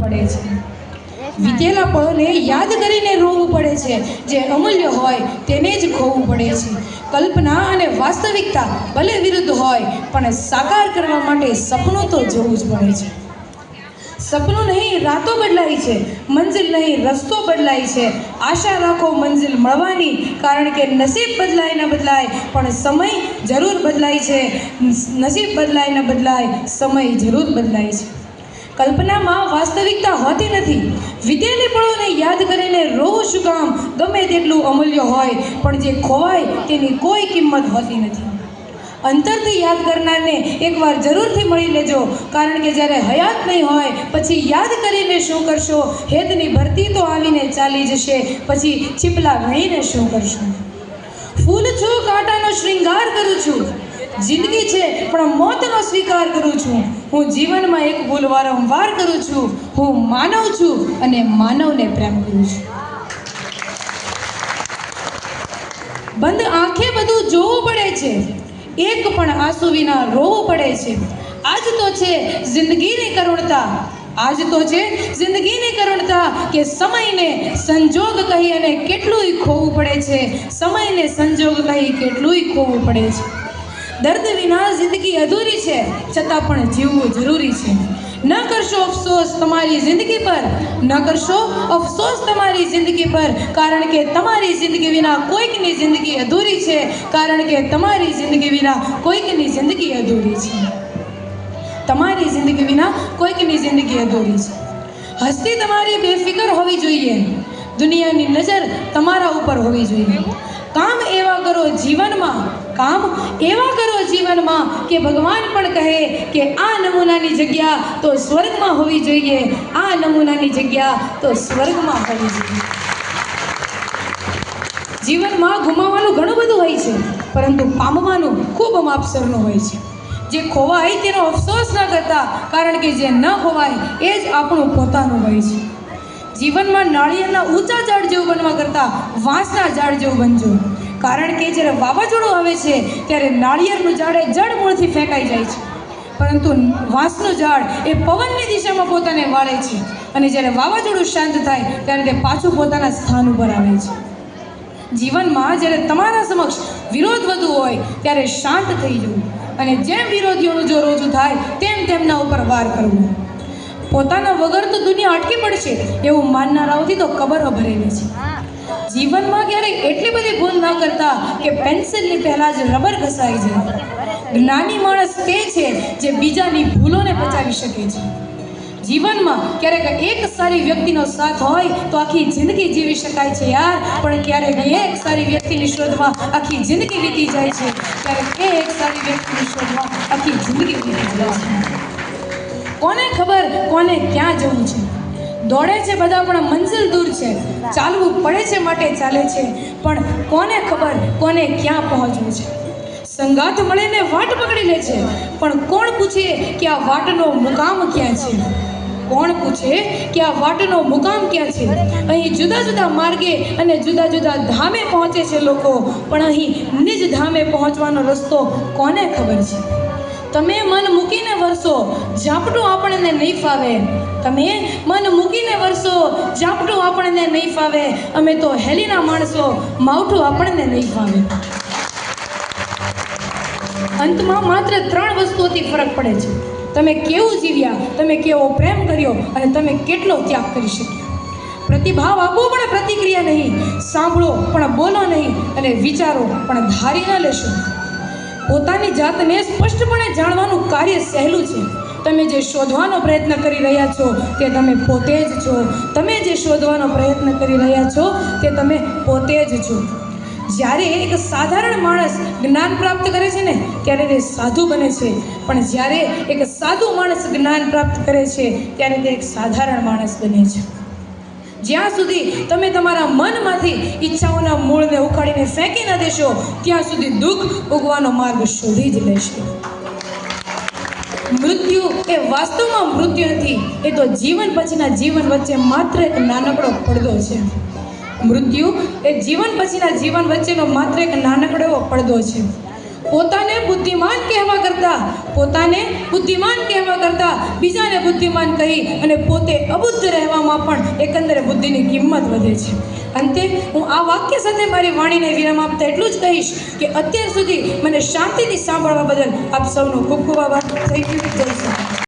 પડે છે. વીતેલા પળોને યાદ કરીને રોવું પડે છે. જે અમૂલ્ય હોય તેને જ ખોવું પડે છે. કલ્પના અને વાસ્તવિકતા ભલે વિરુદ્ધ હોય, પણ સાકાર કરવા માટે સપનું તો જોવું જ પડે છે. સપનું નહીં, રાતો બદલાય છે. મંજિલ નહીં, રસ્તો બદલાય છે. આશા રાખો મંજિલ મળવાની, કારણ કે નસીબ બદલાય ન બદલાય, પણ સમય જરૂર બદલાય છે. નસીબ બદલાય ન બદલાય, સમય જરૂર બદલાય છે. કલ્પનામાં વાસ્તવિકતા હોતી નથી. વીતેલી પળોને યાદ કરીને રોવું શું કામ ગમે તેટલું અમૂલ્ય હોય, પણ જે ખોવાય તેની કોઈ કિંમત હોતી નથી. અંતરથી યાદ કરનારને એકવાર જરૂરથી મળી લેજો, કારણ કે જ્યારે હયાત નહીં હોય, પછી યાદ કરીને શું કરશો? હેતની ભરતી તો આવીને ચાલી જશે, પછી છીપલા ગણીને શું કરશો? ફૂલ છું, કાંટાનો શ્રૃંગાર કરું છું. જિંદગી છે, પણ મોતનો સ્વીકાર કરું છું. હું જીવનમાં એક ભૂલ વારંવાર કરું છું. હું માનવ છું અને માનવને પ્રેમ કરું છું. બંધ આંખે બધું જોવું પડે છે. એક પણ આંસુ વિના રોવું પડે છે. આજ તો છે જિંદગીની કરુણતા. આજ તો છે જિંદગીની કરુણતા કે સમયને સંજોગ કહી અને કેટલુંય ખોવું પડે છે. સમયને સંજોગ કહી કેટલુંય ખોવું પડે છે. દર્દ વિના જિંદગી અધૂરી છે, છતાં પણ જીવવું જરૂરી છે. ન કરશો અફસોસ તમારી જિંદગી પર, ન કરશો અફસોસ તમારી જિંદગી પર, કારણ કે તમારી જિંદગી વિના કોઈકની જિંદગી અધૂરી છે, કારણ કે તમારી જિંદગી વિના કોઈકની જિંદગી અધૂરી છે. તમારી જિંદગી વિના કોઈકની જિંદગી અધૂરી છે. હસ્તી તમારી બેફિકર હોવી જોઈએ. દુનિયાની નજર તમારા ઉપર હોવી જોઈએ. કામ એવા કરો જીવનમાં કામ એવા કરો જીવનમાં કે ભગવાન પણ કહે કે આ નમૂનાની જગ્યા તો સ્વર્ગમાં હોવી જોઈએ, આ નમૂનાની જગ્યા તો સ્વર્ગમાં હોવી જોઈએ. જીવનમાં ગુમાવવાનું ઘણું બધું હોય છે, પરંતુ પામવાનું ખૂબ માપસરનું હોય છે. જે ખોવાય તેનો અફસોસ ન કરતા, કારણ કે જે ન ખોવાય એ જ આપણું પોતાનું હોય છે. જીવનમાં નાળિયેરના ઊંચા ઝાડ જેવું બનવા કરતાં વાંસના ઝાડ જેવું બનજો. કારણ કે જ્યારે વાવાઝોડું આવે છે, ત્યારે નાળિયેરનું ઝાડ એ મૂળથી ફેંકાઈ જાય છે. પરંતુ વાંસનું ઝાડ એ પવનની દિશામાં પોતાને વાળે છે અને જ્યારે વાવાઝોડું શાંત થાય, ત્યારે તે પાછું પોતાના સ્થાન ઉપર આવે છે. જીવનમાં જ્યારે તમારા સમક્ષ વિરોધ વધુ હોય, ત્યારે શાંત થઈ જવું અને જેમ વિરોધીઓનું જો રોજું થાય, તેમ તેમના ઉપર વાર કરવો. પોતાના વગર તો દુનિયા અટકી પડશે, એવું માનનારાઓથી તો કબરો ભરેલી છે. જીવનમાં ક્યારેય એટલી બધી ભૂલ ન કરતા કે પેન્સિલની પહેલાં જ રબર ઘસાઈ જાય. જ્ઞાની માણસ તે છે જે બીજાની ભૂલોને બચાવી શકે છે. જીવનમાં ક્યારેક એક સારી વ્યક્તિનો સાથ હોય તો આખી જિંદગી જીવી શકાય છે યાર, પણ ક્યારેક એક સારી વ્યક્તિની શોધમાં આખી જિંદગી વીતી જાય છે. ક્યારેક એ એક સારી વ્યક્તિની શોધમાં આખી જિંદગી વીતી જાય છે. કોને ખબર કોને ક્યાં જવું છે? દોડે છે બધા, પણ મંજિલ દૂર છે. ચાલવું પડે છે માટે ચાલે છે. પણ કોને ખબર કોને ક્યાં પહોંચવું છે? સંગાથ મળીને વાટ પકડી લે છે. પણ કોણ પૂછે કે આ વાટનો મુકામ ક્યાં છે? કોણ પૂછે કે આ વાટનો મુકામ ક્યાં છે? અહીં જુદા જુદા માર્ગે અને જુદા જુદા ધામે પહોંચે છે લોકો. પણ અહીં નિજ ધામે પહોંચવાનો રસ્તો કોને ખબર છે? તમે મન મૂકીને વરસો. ઝાપટું આપણને નહીં ફાવે. તમે મન મૂકીને વરસો. ઝાપટું આપણને નહીં ફાવે. અમે તો હેલીના માણસો. માવઠું આપણને નહીં ફાવે. અંતમાં માત્ર ત્રણ વસ્તુઓથી ફરક પડે છે. તમે કેવું જીવ્યા? તમે કેવો પ્રેમ કર્યો? અને તમે કેટલો ત્યાગ કરી શક્યા? પ્રતિભાવ આપો પણ પ્રતિક્રિયા નહીં. સાંભળો પણ બોલો નહીં. અને વિચારો પણ ધારી ન લેશો. પોતાની જાતને સ્પષ્ટપણે જાણવાનું કાર્ય સહેલું છે. તમે જે શોધવાનો પ્રયત્ન કરી રહ્યા છો તે તમે પોતે જ છો. તમે જે શોધવાનો પ્રયત્ન કરી રહ્યા છો તે તમે પોતે જ છો. જ્યારે એક સાધારણ માણસ જ્ઞાન પ્રાપ્ત કરે છે ને, ત્યારે તે સાધુ બને છે. પણ જ્યારે એક સાધુ માણસ જ્ઞાન પ્રાપ્ત કરે છે, ત્યારે તે એક સાધારણ માણસ બને છે. જ્યાં સુધી તમે તમારા મનમાંથી ઈચ્છાઓના મૂળને ઉખાડીને ફેંકી ન દેશો, ત્યાં સુધી દુઃખ ઉગવાનો માર્ગ શોધી જ લેશો. મૃત્યુ એ વાસ્તવમાં મૃત્યુ નથી, એ તો જીવન પછીના જીવન વચ્ચે માત્ર એક નાનકડો પડદો છે. મૃત્યુ એ જીવન પછીના જીવન વચ્ચેનો માત્ર એક નાનકડો પડદો છે. પોતાને બુદ્ધિમાન કહેવા કરતાં, પોતાને બુદ્ધિમાન કહેવા કરતાં, બીજાને બુદ્ધિમાન કહી અને પોતે અબુદ્ધ રહેવામાં પણ એકંદરે બુદ્ધિની કિંમત વધે છે. અંતે, હું આ વાક્ય સાથે મારી વાણીને વિરામ આપતા એટલું જ કહીશ કે અત્યાર સુધી મને શાંતિથી સાંભળવા બદલ આપ સૌનો ખૂબ ખૂબ આભાર. થઈ ગયું જય.